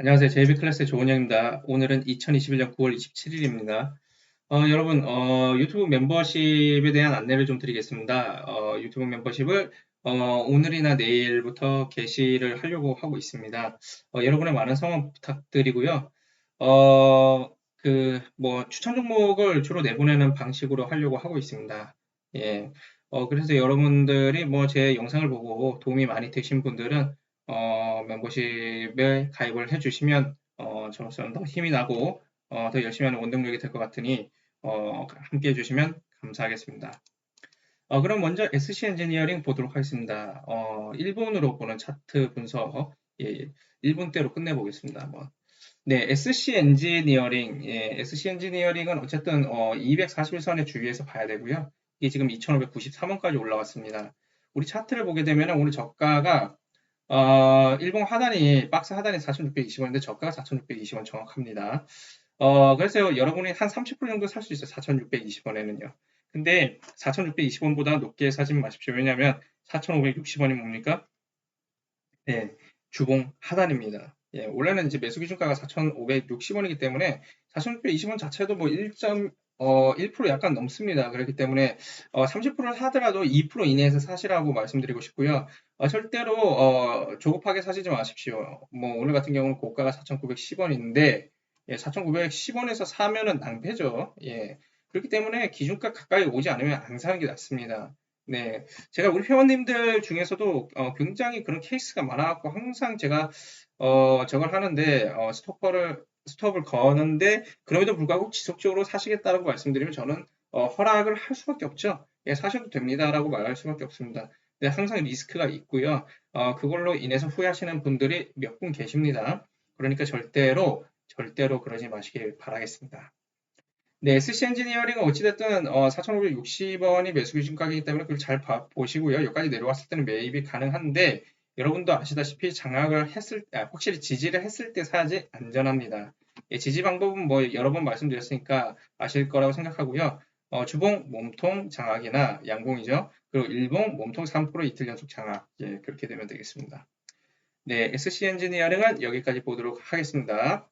안녕하세요. JB 클래스의 조은영입니다. 오늘은 2021년 9월 27일입니다. 어, 여러분, 어, 유튜브 멤버십에 대한 안내를 좀 드리겠습니다. 어, 유튜브 멤버십을 어, 오늘이나 내일부터 게시를 하려고 하고 있습니다. 어, 여러분의 많은 성원 부탁드리고요. 어, 그, 뭐, 추천 종목을 주로 내보내는 방식으로 하려고 하고 있습니다. 예. 어, 그래서 여러분들이 뭐 제 영상을 보고 도움이 많이 되신 분들은 어, 멤버십에 가입을 해주시면 어, 저로서는 더 힘이 나고 어, 더 열심히 하는 원동력이 될 것 같으니 어, 함께 해주시면 감사하겠습니다. 어, 그럼 먼저 SC 엔지니어링 보도록 하겠습니다. 어, 일본으로 보는 차트 분석, 예, 1분대로 끝내보겠습니다. 한번. 네, SC 엔지니어링, 예, SC 엔지니어링은 어쨌든 어, 241선의 주위에서 봐야 되고요. 이게 지금 2593원까지 올라왔습니다. 우리 차트를 보게 되면 오늘 저가가 어, 일본 하단이, 박스 하단이 4,620원인데 저가가 4,620원 정확합니다. 어, 그래서 여러분이 한 30% 정도 살 수 있어요. 4,620원에는요. 근데 4,620원보다 높게 사지 마십시오. 왜냐하면 4,560원이 뭡니까? 네, 주봉 하단입니다. 예, 원래는 이제 매수 기준가가 4,560원이기 때문에 4,620원 자체도 뭐 1. 어, 1% 약간 넘습니다. 그렇기 때문에 어, 30%를 사더라도 2% 이내에서 사시라고 말씀드리고 싶고요. 어, 절대로 어, 조급하게 사시지 마십시오. 뭐 오늘 같은 경우는 고가가 4,910원인데 예, 4,910원에서 사면은 낭패죠. 예. 그렇기 때문에 기준가 가까이 오지 않으면 안 사는 게 낫습니다. 네, 제가 우리 회원님들 중에서도 어, 굉장히 그런 케이스가 많아갖고 항상 제가 어, 저걸 하는데 어, 스토퍼를 스톱을 거는데 그럼에도 불구하고 지속적으로 사시겠다라고 말씀드리면 저는 어, 허락을 할 수밖에 없죠. 예, 사셔도 됩니다라고 말할 수밖에 없습니다. 네, 항상 리스크가 있고요. 어, 그걸로 인해서 후회하시는 분들이 몇 분 계십니다. 그러니까 절대로 절대로 그러지 마시길 바라겠습니다. 네, SC 엔지니어링은 어찌됐든 어, 4,560원이 매수 기준 가격이기 때문에 그걸 잘 봐, 보시고요. 여기까지 내려왔을 때는 매입이 가능한데 여러분도 아시다시피 장악을 했을 아, 확실히 지지를 했을 때 사야지 안전합니다. 예, 지지 방법은 뭐 여러 번 말씀드렸으니까 아실 거라고 생각하고요. 어, 주봉, 몸통, 장악이나 양봉이죠. 그리고 일봉, 몸통 3% 이틀 연속 장악. 예, 그렇게 되면 되겠습니다. 네, SC 엔지니어링은 여기까지 보도록 하겠습니다.